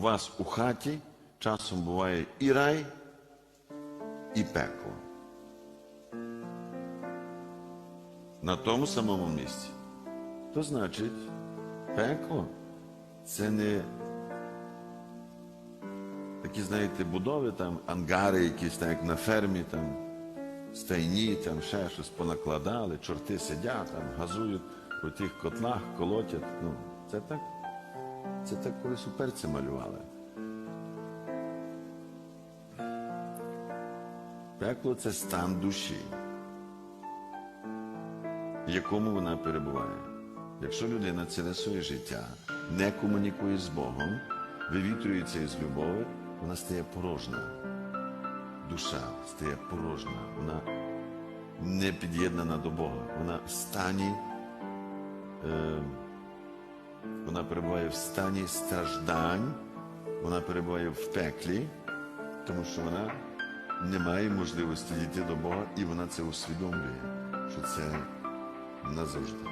у вас у хаті часом буває і рай, і пекло. На тому самому місці. То значить, пекло це не такі, знаєте, будови, там, ангари якісь, так як на фермі, там, стайні, там ще щось понакладали, чорти сидять, там, газують у тих котлах, колотять. Ну, це так, це так колись у перці малювали. Пекло це стан душі, в якому вона перебуває. Якщо людина ціле своє життя не комунікує з Богом, вивітрюється із любові, вона стає порожна. Душа стає порожна, вона не під'єднана до Бога. Вона в стані, е, вона перебуває в стані страждань, вона перебуває в пеклі, тому що вона не має можливості дійти до Бога, і вона це усвідомлює, що це назавжди.